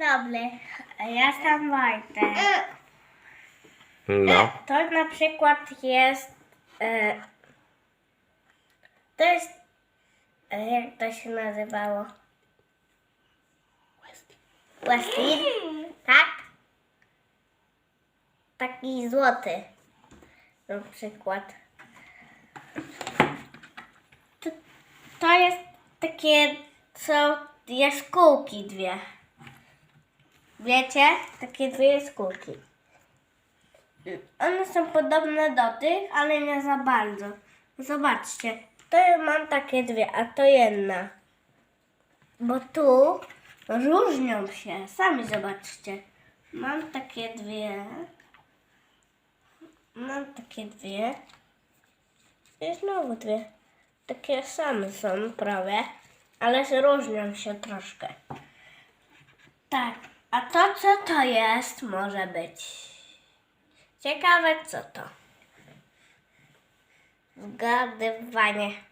dobry. Ja jestem Wojtek. No. To na przykład jest. E, to jest. E, jak to się nazywało? Westin? Tak? Taki złoty. Na przykład. To, to jest takie, co jaskółki dwie. Wiecie? Takie dwie jaskółki. One są podobne do tych, ale nie za bardzo. Zobaczcie, to ja mam takie dwie, a to jedna. Bo tu różnią się. Sami zobaczcie. Mam takie dwie. Mam takie dwie. I znowu dwie. Takie same są prawie, ale różnią się troszkę. Tak, a to co to jest może być? Ciekawe co to. Zgadywanie.